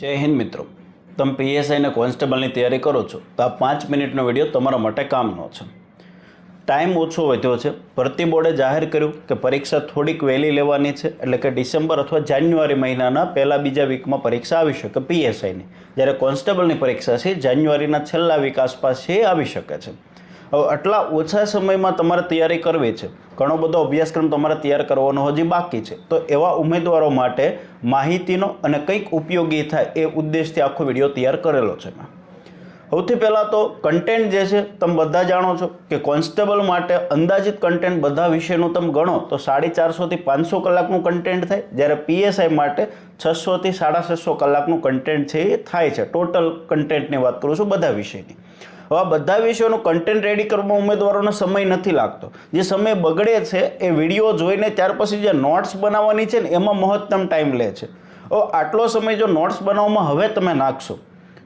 જય હિન્દ મિત્રો. તમે પીએસઆઈને કોન્સ્ટેબલની તૈયારી કરો છો, તો આ પાંચ મિનિટનો વીડિયો તમારા માટે કામનો છે. ટાઈમ ઓછો વધ્યો છે. ભરતી બોર્ડે જાહેર કર્યું કે પરીક્ષા થોડીક વહેલી લેવાની છે, એટલે કે ડિસેમ્બર અથવા જાન્યુઆરી મહિનાના પહેલા બીજા વીકમાં પરીક્ષા આવી શકે પીએસઆઈની જ્યારે કોન્સ્ટેબલની પરીક્ષા છે, જાન્યુઆરીના છેલ્લા વીક આસપાસ છે આવી શકે છે. હવે આટલા ઓછા સમયમાં તમારે તૈયારી કરવી છે. ઘણો બધો અભ્યાસક્રમ તમારે તૈયાર કરવાનો હજી બાકી છે. તો એવા ઉમેદવારો માટે માહિતીનો અને કંઈક ઉપયોગી થાય એ ઉદ્દેશથી આખો વીડિયો તૈયાર કરેલો છે મેં સૌથી પહેલાં તો કન્ટેન્ટ જે છે, તમે બધા જાણો છો કે કોન્સ્ટેબલ માટે અંદાજિત કન્ટેન્ટ બધા વિષયનું તમે ગણો તો સાડી ચારસોથી પાંચસો કલાકનું કન્ટેન્ટ થાય. જ્યારે પીએસઆઈ માટે છસોથી સાડા છસો કલાકનું કન્ટેન્ટ છે એ થાય છે. ટોટલ કન્ટેન્ટની વાત કરું છું બધા વિષયની. હવે આ બધા વિષયોનું કન્ટેન્ટ રેડી કરવામાં ઉમેદવારોનો સમય નથી લાગતો. જે સમય બગડે છે, એ વીડિયો જોઈને ત્યાર પછી જે નોટ્સ બનાવવાની છે ને, એમાં મહત્તમ ટાઈમ લે છે. આટલો સમય જો નોટ્સ બનાવવામાં હવે તમે નાખશો,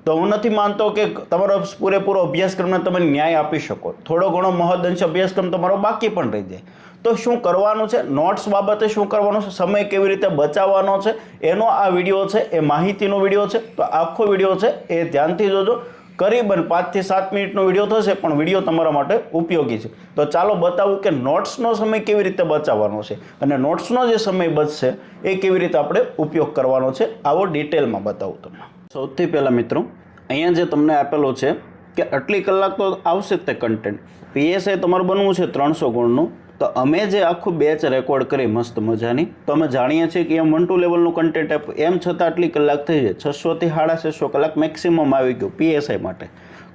તો હું નથી માનતો કે તમારો પૂરેપૂરો અભ્યાસક્રમને તમે ન્યાય આપી શકો. થોડો ઘણો મહદઅંશ અભ્યાસક્રમ તમારો બાકી પણ રહી જાય. તો શું કરવાનું છે? નોટ્સ બાબતે શું કરવાનું છે? સમય કેવી રીતે બચાવવાનો છે? એનો આ વીડિયો છે, એ માહિતીનો વીડિયો છે, તો આખો વીડિયો છે, એ ધ્યાનથી જોજો. કરીબન પાંચથી સાત મિનિટનો વીડિયો થશે, પણ વીડિયો તમારા માટે ઉપયોગી છે. તો ચાલો બતાવું કે નોટ્સનો સમય કેવી રીતે બચાવવાનો છે. અને નોટ્સનો જે સમય બચશે, એ કેવી રીતે આપણે ઉપયોગ કરવાનો છે, આવો ડિટેલમાં બતાવું તમને. સૌથી પહેલાં મિત્રો, અહીંયા જે તમને આપેલો છે કે આટલી કલાક તો આવશે તે કન્ટેન્ટ પીએસઆઈ તમારે બનવું છે ત્રણસો ગુણનું. તો અમે જે આખું બેચ રેકોર્ડ કરી, મસ્ત મજાની, તો અમે જાણીએ છીએ કે એમ વન ટુ લેવલનું કન્ટેન્ટ આપ એમ છતાં આટલી કલાક થઈ જાય. છસોથી સાડા છસો કલાક મેક્સિમમ આવી ગયું પીએસઆઈ માટે.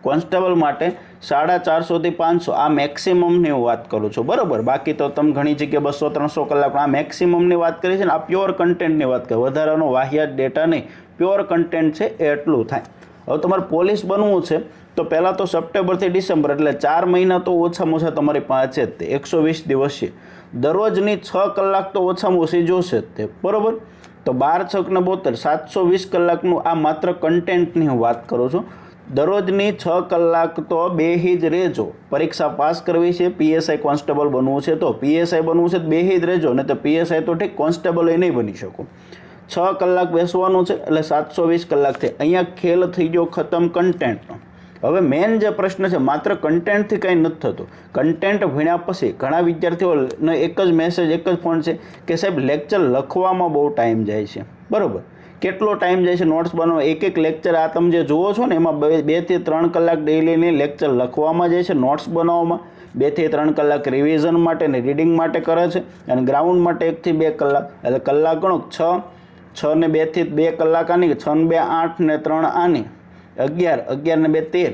કોન્સ્ટેબલ માટે સાડા ચારસોથી પાંચસો, આ મેક્સિમમની હું વાત કરું છું. બરાબર? બાકી તો તમે ઘણી જગ્યાએ બસો, ત્રણસો કલાક આ મેક્સિમમની વાત કરી છે ને, આ પ્યોર કન્ટેન્ટની વાત કરી. વધારાનો વાહિયાત ડેટા નહીં. પ્યોર કન્ટેન્ટ છે, એટલું થાય. હવે તમારે પોલીસ બનવું છે, તો પહેલાં તો સપ્ટેમ્બરથી ડિસેમ્બર, એટલે ચાર મહિના તો ઓછામાં ઓછા તમારી પાસે જ તે, એકસો વીસ દિવસ છે દરરોજની છ કલાક તો ઓછામાં ઓછી જોશે જ તે, બરાબર? તો બાર છક ને બોતેર, સાતસો વીસ કલાકનું આ માત્ર કન્ટેન્ટની હું વાત કરું છું. દરરોજની છ કલાક તો બેહી જ રહેજો. પરીક્ષા પાસ કરવી છે, પીએસઆઈ કોન્સ્ટેબલ બનવું છે તો પીએસઆઈ બનવું છે, બેહી જ રહેજો ને તો પીએસઆઈ તો ઠીક કોન્સ્ટેબલ એ નહીં બની શકો. છ કલાક બેસવાનું છે એટલે સાતસો વીસ કલાક થાય અહીંયા ખેલ થઈ ગયો ખતમ કન્ટેન્ટનો હવે મેઇન જે પ્રશ્ન છે, માત્ર કન્ટેન્ટથી કંઈ નથી થતું. કન્ટેન્ટ ભણ્યા પછી ઘણા વિદ્યાર્થીઓને એક જ મેસેજ એક જ ફોન છે કે સાહેબ લેક્ચર લખવામાં બહુ ટાઈમ જાય છે. બરાબર? કેટલો ટાઈમ જાય છે નોટ્સ બનાવવા? એક એક લેક્ચર આ તમે જે જુઓ છો ને, એમાં બે બેથી ત્રણ કલાક ડેઈલીની લેક્ચર લખવામાં જાય છે નોટ્સ બનાવવામાં. બેથી ત્રણ કલાક રિવિઝન માટે ને રીડિંગ માટે કરે છે. અને ગ્રાઉન્ડ માટે એકથી બે કલાક, એટલે કલાક ગણો છ છ ને બેથી બે કલાક આની છ ને બે આઠ ને ત્રણ આની, અગિયાર અગિયાર ને બે તેર.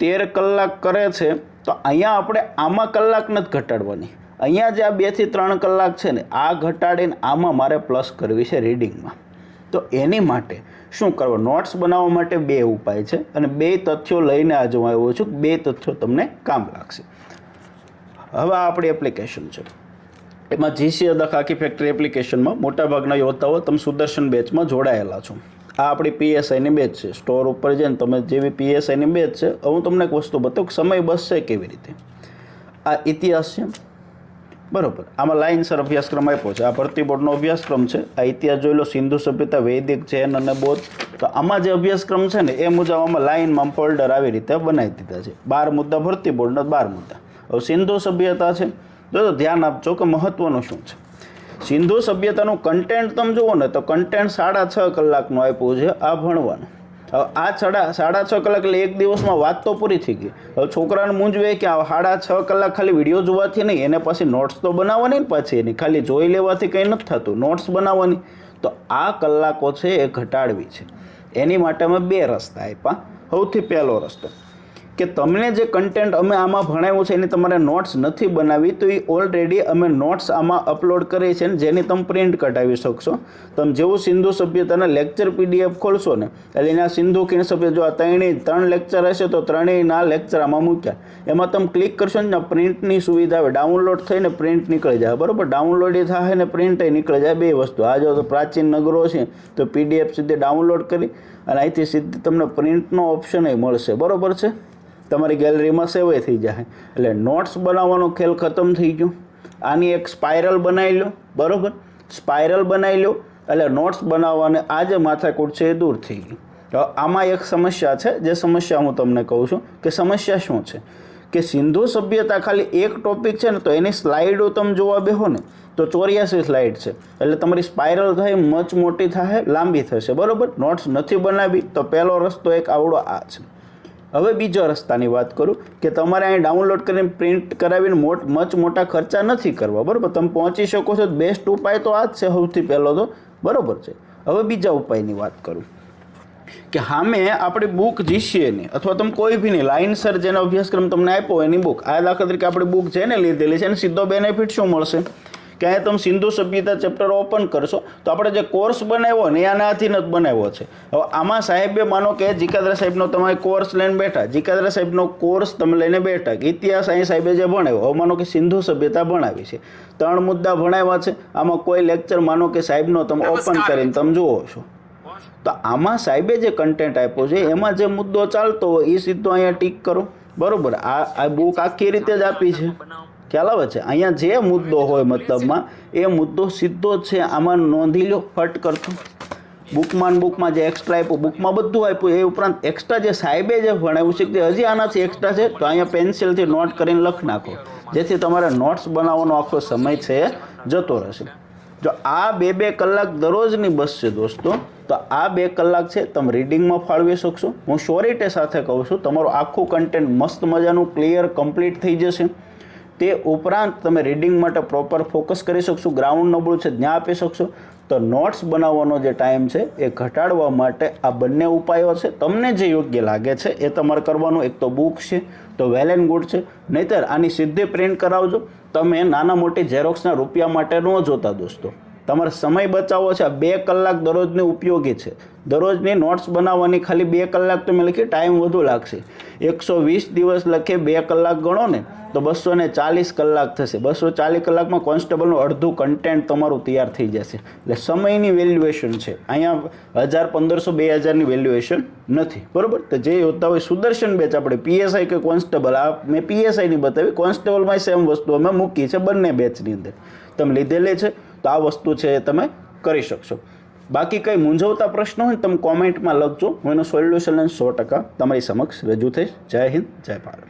તેર કલાક કરે છે, તો અહીંયા આપણે આમાં કલાક નથી ઘટાડવાની. અહીંયા જે આ બેથી ત્રણ કલાક છે ને, આ ઘટાડીને આમાં મારે પ્લસ કરવી છે રીડિંગમાં તો એની માટે શું કરવું? નોટ્સ બનાવવા માટે બે ઉપાય છે અને બે તથ્યો લઈને આજે હું આવ્યો છું. બે તથ્યો તમને કામ લાગશે. હવે આપણી એપ્લિકેશન છે. એમાં જીસી અદખ આખી ફેક્ટરી એપ્લિકેશનમાં મોટાભાગના યોદ્ધાઓ તમે સુદર્શન બેચમાં જોડાયેલા છો. આ આપણી પીએસઆઈની બેચ છે. સ્ટોર ઉપર જઈને તમે જેવી પીએસઆઈની બેચ છે હું તમને એક વસ્તુ બતાવું કે સમય બસશે કેવી રીતે? આ ઇતિહાસ છે. બરોબર. આમાં લાઇનસર અભ્યાસક્રમ આપ્યો છે. આ ભરતી બોર્ડનો અભ્યાસક્રમ છે. આ ઇતિહાસ જોઈ લો. સિંધુ સભ્યતા, વૈદિક, જૈન અને બૌદ્ધ. તો આમાં જે અભ્યાસક્રમ છે ને, એ મુજબ આમાં લાઇનમાં ફોલ્ડર આવી રીતે બનાવી દીધા છે. બાર મુદ્દા ભરતી બોર્ડના બાર મુદ્દા. હવે સિંધુ સભ્યતા છે. જો ધ્યાન આપજો કે મહત્વનું શું છે. સિંધુ સભ્યતાનું કન્ટેન્ટ તમે જુઓ ને તો કન્ટેન્ટ સાડા છ કલાકનું આપ્યું છે આ ભણવાનું. હવે આ સાડા સાડા છ કલાક એટલે એક દિવસમાં વાત તો પૂરી થઈ ગઈ. હવે છોકરાને મૂંઝવે કે આ સાડા છ કલાક ખાલી વીડિયો જોવાથી નહીં, એને પછી નોટ્સ તો બનાવવાની ને પાછી એની. ખાલી જોઈ લેવાથી કંઈ નથી થતું નોટ્સ બનાવવાની. તો આ કલાકો છે એ ઘટાડવી છે. એની માટે અમે બે રસ્તા આપ્યા. સૌથી પહેલો રસ્તો. કે તમને જે કન્ટેન્ટ અમે આમાં ભણાવ્યું છે એની તમારે નોટ્સ નથી બનાવી, તો એ ઓલરેડી અમે નોટ્સ આમાં અપલોડ કરી છે ને જેની તમે પ્રિન્ટ કઢાવી શકશો. તમે જેવું સિંધુ સભ્યતાના લેક્ચર પીડીએફ ખોલશો ને, એટલે એના સિંધુ ખીણ સભ્ય જો આ ત્રણેય, ત્રણ લેક્ચર હશે તો ત્રણેયના લેક્ચર આમાં મૂક્યા. એમાં તમે ક્લિક કરશો ને પ્રિન્ટની સુવિધા આવે. ડાઉનલોડ થઈને પ્રિન્ટ નીકળી જાય. બરાબર? ડાઉનલોડ એ થાય ને પ્રિન્ટ નીકળી જાય બે વસ્તુ. આ જો પ્રાચીન નગરો છે, તો પીડીએફ સીધે ડાઉનલોડ કરી અને અહીંથી સીધી તમને પ્રિન્ટનો ઓપ્શન એ મળશે. બરાબર છે? તમારી ગેલેરીમાં સેવે થઈ જાય એટલે નોટ્સ બનાવવાનો ખેલ ખતમ થઈ ગયો. આની એક સ્પાઇરલ બનાવી લો. બરાબર? સ્પાઇરલ બનાવી લો. એટલે નોટ્સ બનાવવાને આ જે માથાકૂટ છે એ દૂર થઈ ગઈ આમાં એક સમસ્યા છે. જે સમસ્યા હું તમને કહું છું કે સમસ્યા શું છે? કે સિંધુ સભ્યતા ખાલી એક ટોપિક છે ને તો એની સ્લાઇડો તમે જોવા બેહો ને, તો ચોર્યાસી સ્લાઇડ છે. એટલે તમારી સ્પાયરલ થાય, મચ મોટી થાય, લાંબી થશે. બરાબર? નોટ્સ નથી બનાવી, તો પહેલો રસ્તો એક આવડો આ છે. હવે બીજા રસ્તાની વાત કરું કે તમારે અહીં ડાઉનલોડ કરીને પ્રિન્ટ કરાવીને મોટ, મચ મોટા ખર્ચા નથી કરવા, બરાબર? તમે પહોંચી શકો છો બેસ્ટ ઉપાય તો આ જ છે સૌથી પહેલો તો, બરાબર છે? હવે બીજા ઉપાયની વાત કરું કે સામે આપણી બુક જીસીએની અથવા તમે કોઈ બી નહીં લાઇનસર જેનો અભ્યાસક્રમ તમને આપ્યો એની બુક આ દાખલા તરીકે આપણે બુક જેને લીધેલી છે એને સીધો બેનિફિટ શું મળશે? કે અહીંયા તમે સિંધુ સભ્યતા ચેપ્ટર ઓપન કરશો તો આપણે જે કોર્સ બનાવ્યો ને એ આનાથી જ બનાવ્યો છે. હવે આમાં સાહેબે માનો કે જીકાદરા સાહેબનો તમે કોર્સ લઈને બેઠા જીકાદરા સાહેબનો કોર્સ તમે લઈને બેઠા કે ઇતિહાસ અહીં સાહેબે જે ભણાવ્યો હવે માનો કે સિંધુ સભ્યતા ભણાવી છે. ત્રણ મુદ્દા ભણાવ્યા છે આમાં કોઈ લેક્ચર માનો કે સાહેબનો તમે ઓપન કરીને તમે જુઓ છો. તો આમાં સાહેબે જે કન્ટેન્ટ આપ્યો છે એમાં જે મુદ્દો ચાલતો હોય એ સીધો અહીંયા ટીક કરો. બરોબર? આ આ બુક આખી રીતે જ આપી છે. ખ્યાલ આવે છે? અહીંયા જે મુદ્દો હોય મતલબમાં, એ મુદ્દો સીધો છે. આમાં નોંધી લો, ફટ કરતો. બુકમાં બુકમાં જે એક્સ્ટ્રા આપ્યું બુકમાં બધું આપ્યું. એ ઉપરાંત એક્સ્ટ્રા જે સાહેબે જે ભણાવ્યું છે કે હજી આનાથી એક્સ્ટ્રા છે. તો અહીંયા પેન્સિલથી નોટ કરીને લખ નાખો. જેથી તમારે નોટ્સ બનાવવાનો આખો સમય છે, જતો રહેશે. જો આ બે બે કલાક દરરોજની બસ છે દોસ્તો, તો આ બે કલાક છે તમે રીડિંગમાં ફાળવી શકશો. હું શ્યોરિટી સાથે કહું છું, તમારું આખું કન્ટેન્ટ મસ્ત મજાનું ક્લિયર કમ્પ્લીટ થઈ જશે. તે ઉપરાંત તમે રીડિંગ માટે પ્રોપર ફોકસ કરી શકશો ગ્રાઉન્ડ નબળું છે ત્યાં આપી શકશો. તો નોટ્સ બનાવવાનો જે ટાઈમ છે એ ઘટાડવા માટે આ બંને ઉપાયો છે. તમને જે યોગ્ય લાગે છે એ તમારે કરવાનું. એક તો બુક છે, તો વેલ એન્ડ ગુડ છે. નહીતર આની સીધી પ્રિન્ટ કરાવજો. તમે નાના મોટી ઝેરોક્સના રૂપિયા માટે ન જોતા દોસ્તો. તમારે સમય બચાવવો છે. બે કલાક દરરોજને ઉપયોગી છે. દરરોજની નોટ્સ બનાવવાની ખાલી બે કલાક તમે લખી ટાઈમ વધુ લાગશે. એકસો વીસ દિવસ લખે બે કલાક ગણો ને, તો બસો ને ચાલીસ કલાક થશે. બસો ચાલીસ કલાકમાં કોન્સ્ટેબલનું અડધું કન્ટેન્ટ તમારું તૈયાર થઈ જશે. એટલે સમયની વેલ્યુએશન છે. અહીંયા હજાર પંદરસો બે હજારની વેલ્યુએશન નથી. બરાબર? તો જે યોદ્ધા હોય સુદર્શન બેચ આપણે પીએસઆઈ કે કોન્સ્ટેબલ, આ મેં પીએસઆઈની બતાવી. કોન્સ્ટેબલમાં સેમ વસ્તુ અમે મૂકી છે બંને બેચની અંદર. તમે લીધેલી છે. તો આ વસ્તુ છે એ તમે કરી શકશો. બાકી કંઈ મૂંઝવતા પ્રશ્નો હોય તમે કોમેન્ટમાં લખજો. હું એનું સોલ્યુશન સો ટકા તમારી સમક્ષ રજૂ થઈશ. જય હિન્દ, જય ભારત.